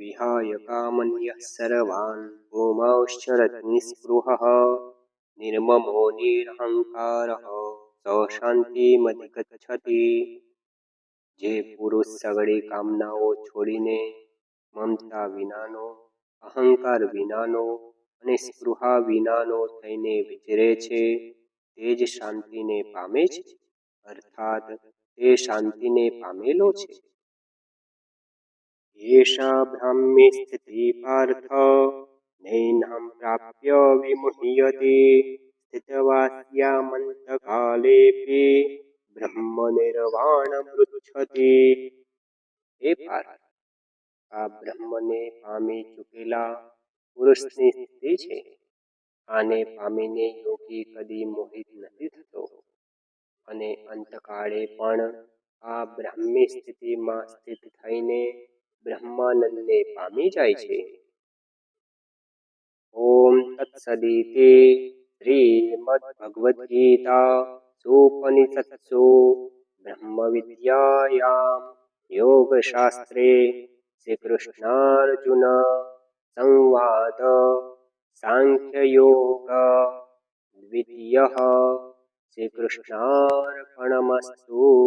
વિહાય કામન્ય સર્વાન પુમાશ્ચરત નિસ્પૃહઃ નિર્મમો નિરહંકાર સ જે પુરુષ સગળી કામનાઓ છોડીને મમતા વિનાનો અહંકાર વિનાનો અને સ્પૃહા વિનાનો થઈને વિચરે છે તે જ શાંતિને પામે છે અર્થાત તે શાંતિને પામેલો છે એષા બ્રાહ્મી સ્થિતિ પાર્થ નૈનામ પ્રાપ્ય વિમુહ્યતે સ્થિતવાસ્યામંતકાલેપી બ્રહ્મ નિર્વાણ મૃચ્છતિ હે પાર્થ આ બ્રહ્મને પામી ચૂકેલા પુરુષની સ્થિતિ છે આને પામીને યોગી કદી મોહિત નથી થતો અને અંતકાળે પણ આ બ્રાહ્મી સ્થિતિમાં સ્થિત થઈને બ્રહ્માનંદને પામી જાય છે. ઓમ તત્સદિતિ શ્રીમદ્ભગવદ્ગીતા સુપનિષત્સુ શાસ્ત્રે શ્રી કૃષ્ણાર્જુન સંવાદ સાંખ્યયોગ દ્વિતીય. શ્રીકૃષ્ણાર્પણમસ્તુ